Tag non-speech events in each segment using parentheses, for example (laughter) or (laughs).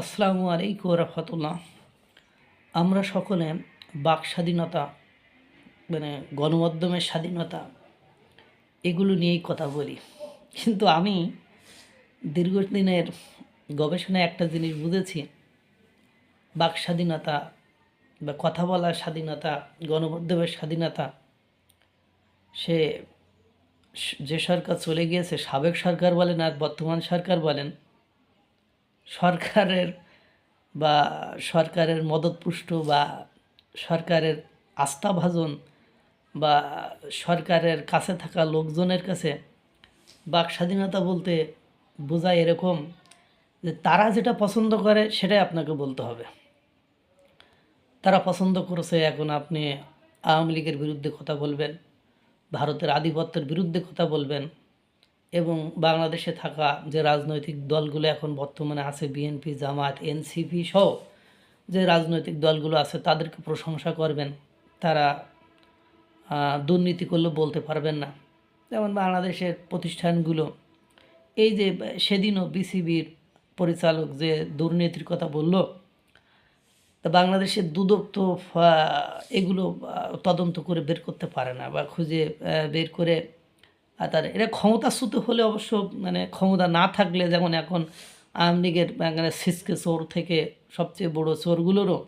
আসসালামু আলাইকুম রহমতুল্লাহ। আমরা সকলে বাক স্বাধীনতা মানে গণমাধ্যমের স্বাধীনতা, এগুলো নিয়েই কথা বলি। কিন্তু আমি দীর্ঘদিনের গবেষণায় একটা জিনিস বুঝেছি, বাক স্বাধীনতা বা কথা বলার স্বাধীনতা, গণমাধ্যমের স্বাধীনতা সে, যে সরকার চলে গিয়েছে, সাবেক সরকার বলেন আর বর্তমান সরকার বলেন সরকারের বা সরকারের মদতপুষ্ট বা সরকারের আস্থাভাজন বা সরকারের কাছে থাকা লোকজনের কাছে বাক স্বাধীনতা বলতে বোঝায় এরকম যে তারা যেটা পছন্দ করে সেটাই আপনাকে বলতে হবে। তারা পছন্দ করেছে এখন আপনি আওয়ামী লীগের বিরুদ্ধে কথা বলবেন, ভারতের আধিপত্যের বিরুদ্ধে কথা বলবেন এবং বাংলাদেশে থাকা যে রাজনৈতিক দলগুলো এখন বর্তমানে আছে বিএনপি জামাত এনসিপি সহ যে রাজনৈতিক দলগুলো আছে, তাদেরকে প্রশংসা করবেন। তারা দুর্নীতি করলে বলতে পারবেন না। যেমন বাংলাদেশের প্রতিষ্ঠানগুলো, এই যে সেদিনও বিসিবির পরিচালক যে দুর্নীতির কথা বলল, তা বাংলাদেশের দুদক তো এগুলো তদন্ত করে বের করতে পারে না বা খুঁজে বের করে আর তার এরা ক্ষমতাচ্যুত হলে অবশ্য মানে ক্ষমতা না থাকলে যেমন এখন আওয়ামী লীগের মানে সিসকে চোর থেকে সবচেয়ে বড় চোরগুলোরও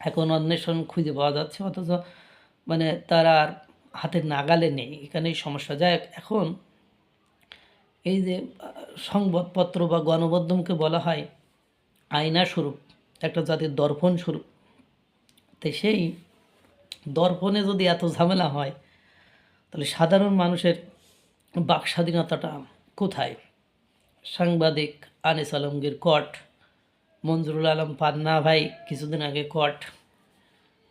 এখন অন্বেষণ খুঁজে পাওয়া যাচ্ছে, অথচ মানে তারা আর হাতের নাগালে নেই, এখানেই সমস্যা। যায় এখন এই যে সংবাদপত্র বা গণমাধ্যমকে বলা হয় আয়না স্বরূপ, একটা জাতির দর্পণ স্বরূপ, তো সেই দর্পণে যদি এত ঝামেলা হয়, তাহলে সাধারণ মানুষের বাক স্বাধীনতাটা কোথায়? সাংবাদিক আনিস আলমগীর কট মঞ্জুরুল আলম পান্না ভাই কিছুদিন আগে কট,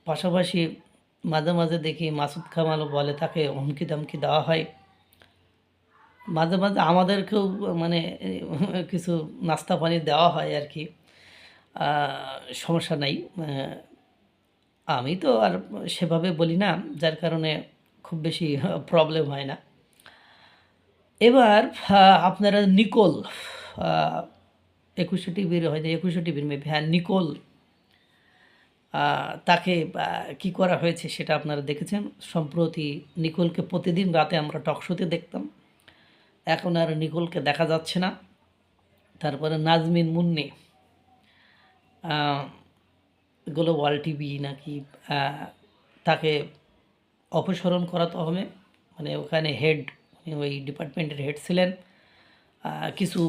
পাশাপাশি মাঝে মাঝে দেখি মাসুদ কামালও বলে তাকে হুমকি দামকি দেওয়া হয়। মাঝে মাঝে আমাদেরকেও মানে কিছু নাস্তা পানি দেওয়া হয় আর কি। সমস্যা নাই। আমি তো আর সেভাবে বলি না, যার কারণে খুব বেশি প্রবলেম হয় না। এবার আপনারা নিকোল একুশে টিভির হয়তো একুশে টিভির মেবি হ্যাঁ নিকোল তাকে কি করা হয়েছে সেটা আপনারা দেখেছেন? সম্প্রতি নিকোলকে প্রতিদিন রাতে আমরা টকশোতে দেখতাম। এখন আর নিকোলকে দেখা যাচ্ছে না। তারপরে নাজমিন মুন্নি গ্লোবাল টিভি নাকি তাকে অপসারণ করাতে হবে। মানে ওখানে হেড ওই ডিপার্টমেন্টের হেড ছিলেন। কিছু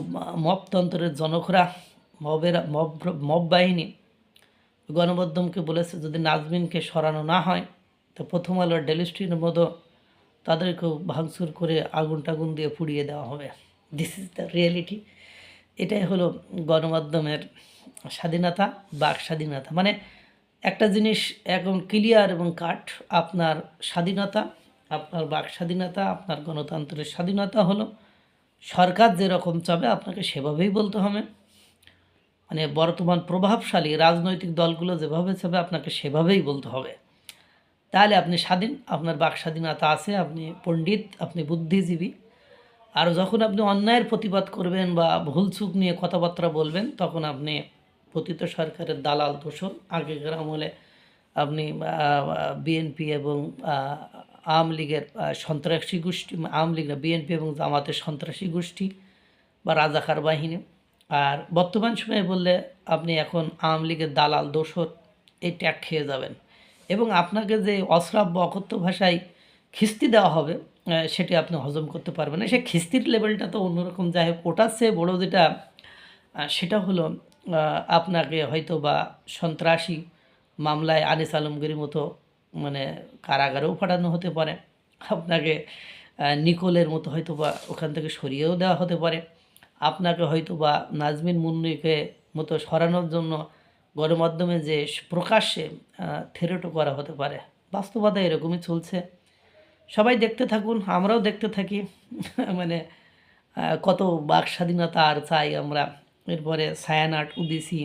মবতন্ত্রের জনকরা, মবের, মব মব বাহিনী গণমাধ্যমকে বলেছে, যদি নাজমিনকে সরানো না হয়, তো প্রথম আলোর ডেলিস্ট্রির মতো তাদেরকেও ভাঙচুর করে আগুন টাগুন দিয়ে পুড়িয়ে দেওয়া হবে। দিস ইজ দ্য রিয়েলিটি এটাই হলো গণমাধ্যমের স্বাধীনতা বাক স্বাধীনতা। মানে একটা জিনিস এখন ক্লিয়ার এবং কাট আপনার স্বাধীনতা আপনার বাক স্বাধীনতা, আপনার গণতন্ত্রের স্বাধীনতা হলো। সরকার যেরকম চাবে, আপনাকে সেভাবেই বলতে হবে। মানে বর্তমান প্রভাবশালী রাজনৈতিক দলগুলো যেভাবে চাবে, আপনাকে সেভাবেই বলতে হবে। তাহলে আপনি স্বাধীন, আপনার বাক স্বাধীনতা আছে, আপনি পণ্ডিত, আপনি বুদ্ধিজীবী। আর যখন আপনি অন্যায়ের প্রতিবাদ করবেন বা ভুলচুক নিয়ে কথাবার্তা বলবেন, তখন আপনি পতিত সরকারের দালাল দোষর। আগেকার আমলে আপনি বিএনপি এবং আওয়ামী লীগের সন্ত্রাসী গোষ্ঠী, আওয়ামী লীগ না বিএনপি এবং জামাতের সন্ত্রাসী গোষ্ঠী বা রাজাকার বাহিনী। আর বর্তমান সময়ে বললে আপনি এখন আওয়ামী লীগের দালাল, দোষর, এই ট্যাগ খেয়ে যাবেন। এবং আপনাকে যে অশ্রাব্য, অকথ্য ভাষায় খিস্তি দেওয়া হবে সেটি আপনি হজম করতে পারবেন না। সে খিস্তির লেভেলটা তো অন্যরকম। যাই হোক, ওটার চেয়ে বড়ো যেটা সেটা হলো আপনাকে হয়তো বা সন্ত্রাসী মামলায় আনিস আলমগীর মতো মানে কারাগারেও পাঠানো হতে পারে। আপনাকে নিকোলের মতো হয়তো বা ওখান থেকে সরিয়েও দেওয়া হতে পারে। আপনাকে হয়তো বা নাজমিন মুন্নিকে মতো সরানোর জন্য গণমাধ্যমে যে প্রকাশ্যে থেরেটো করা হতে পারে। বাস্তবতা এরকমই চলছে। সবাই দেখতে থাকুন, আমরাও দেখতে থাকি। (laughs) মানে কত বাক স্বাধীনতা আর চাই আমরা। এরপরে সায়ানাট, উদিসি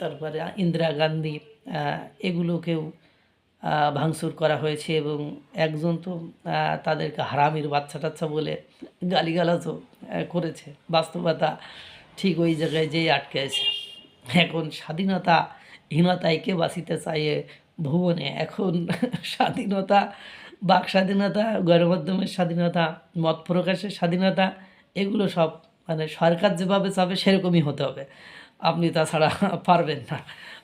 তারপরে ইন্দিরা গান্ধী এগুলোকেও ভাঙচুর করা হয়েছে এবং একজন তো তাদেরকে হারামির বাচ্চা টাচ্চা বলে গালিগালাজও করেছে। বাস্তবতা ঠিক ওই জায়গায় যেই আটকে আছে। এখন স্বাধীনতা, হীনতায় কে বাঁচিতে চাইয়ে ভুবনে? এখন স্বাধীনতা, বাক স্বাধীনতা, গণমাধ্যমের স্বাধীনতা, মত প্রকাশের স্বাধীনতা, এগুলো সব মানে সরকার যেভাবে চাবে সেরকমই হতে হবে। আপনি তাছাড়া পারবেন না।